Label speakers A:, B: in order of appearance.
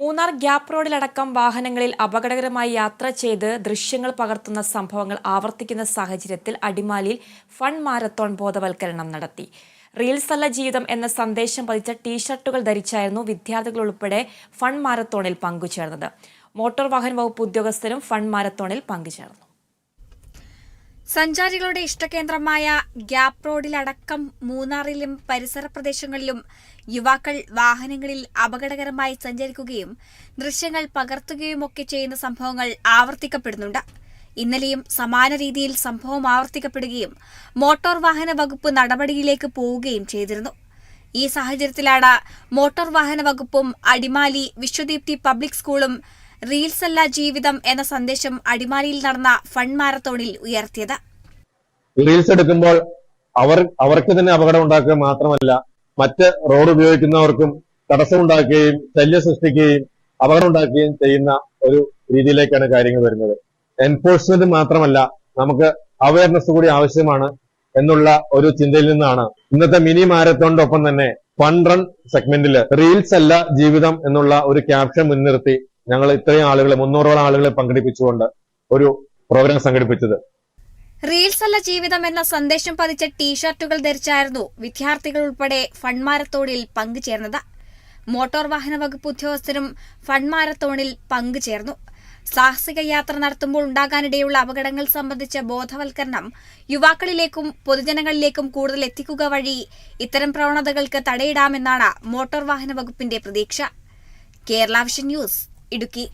A: Munnar gap റോഡിലടക്കം വാഹനങ്ങളിൽ അപകടകരമായി യാത്ര ചെയ്ത് ദൃശ്യങ്ങൾ പകർത്തുന്ന സംഭവങ്ങൾ ആവർത്തിക്കുന്ന സാഹചര്യത്തിൽ അടിമാലിയിൽ ഫൺ മാരത്തോൺ ബോധവൽക്കരണം നടത്തി. റീൽസ് അല്ല ജീവിതം എന്ന സന്ദേശം പതിച്ച ടീഷർട്ടുകൾ ധരിച്ചായിരുന്നു വിദ്യാർത്ഥികൾ ഉൾപ്പെടെ ഫൺ മാരത്തോണിൽ പങ്കുചേർന്നത്. മോട്ടോർ വാഹന വകുപ്പ് ഉദ്യോഗസ്ഥരും ഫൺ മാരത്തോണിൽ പങ്കുചേർന്നു.
B: സഞ്ചാരികളുടെ ഇഷ്ടകേന്ദ്രമായ ഗ്യാപ് റോഡിലടക്കം മൂന്നാറിലും പരിസര പ്രദേശങ്ങളിലും യുവാക്കൾ വാഹനങ്ങളിൽ അപകടകരമായി സഞ്ചരിക്കുകയും ദൃശ്യങ്ങൾ പകർത്തുകയുമൊക്കെ ചെയ്യുന്ന സംഭവങ്ങൾ ആവർത്തിക്കപ്പെടുന്നുണ്ട്. ഇന്നലെയും സമാന രീതിയിൽ സംഭവം ആവർത്തിക്കപ്പെടുകയും മോട്ടോർ വാഹന വകുപ്പ് നടപടിയിലേക്ക് പോവുകയും ചെയ്തിരുന്നു. ഈ സാഹചര്യത്തിലാണ് മോട്ടോർ വാഹന വകുപ്പും അടിമാലി വിശ്വദീപ്തി പബ്ലിക് സ്കൂളും റീൽസല്ല ജീവിതം എന്ന സന്ദേശം അടിമാലിയിൽ നടന്ന ഫൺ മാരത്തോണിൽ ഉയർത്തിയത്.
C: റീൽസ് എടുക്കുമ്പോൾ അവർ അവർക്ക് തന്നെ അപകടം ഉണ്ടാക്കുക മാത്രമല്ല മറ്റ് റോഡ് ഉപയോഗിക്കുന്നവർക്കും തടസ്സമുണ്ടാക്കുകയും ശല്യം സൃഷ്ടിക്കുകയും അപകടം ഉണ്ടാക്കുകയും ചെയ്യുന്ന ഒരു രീതിയിലേക്കാണ് കാര്യങ്ങൾ വരുന്നത്. എൻഫോഴ്സ്മെന്റ് മാത്രമല്ല നമുക്ക് അവയർനെസ് കൂടി ആവശ്യമാണ് എന്നുള്ള ഒരു ചിന്തയിൽ നിന്നാണ്. ഇന്നത്തെ മിനി മാരത്തോണിന്റെ ഒപ്പം തന്നെ ഫൺ റൺ സെഗ്മെന്റിൽ റീൽസ് അല്ല ജീവിതം എന്നുള്ള ഒരു ക്യാപ്ഷൻ മുൻനിർത്തി ഞങ്ങൾ ഇത്രയും ആളുകളെ മുന്നൂറോളം ആളുകളെ പങ്കെടുപ്പിച്ചുകൊണ്ട് ഒരു പ്രോഗ്രാം സംഘടിപ്പിച്ചത്.
B: റീൽസ് അല്ല ജീവിതം എന്ന സന്ദേശം പതിച്ച ടീഷർട്ടുകൾ ധരിച്ചായിരുന്നു വിദ്യാർത്ഥികൾ ഉൾപ്പെടെ ഫൺമാരത്തോണിൽ പങ്കുചേർന്നത്. മോട്ടോർ വാഹന വകുപ്പ് ഉദ്യോഗസ്ഥരും ഫൺമാരത്തോണിൽ പങ്കുചേർന്നു. സാഹസിക യാത്ര നടത്തുമ്പോൾ ഉണ്ടാകാനിടയുള്ള അപകടങ്ങൾ സംബന്ധിച്ച ബോധവൽക്കരണം യുവാക്കളിലേക്കും പൊതുജനങ്ങളിലേക്കും കൂടുതൽ എത്തിക്കുക വഴി ഇത്തരം പ്രവണതകൾക്ക് തടയിടാമെന്നാണ് മോട്ടോർ വാഹന വകുപ്പിന്റെ പ്രതീക്ഷ. Kerala vision news Idukki.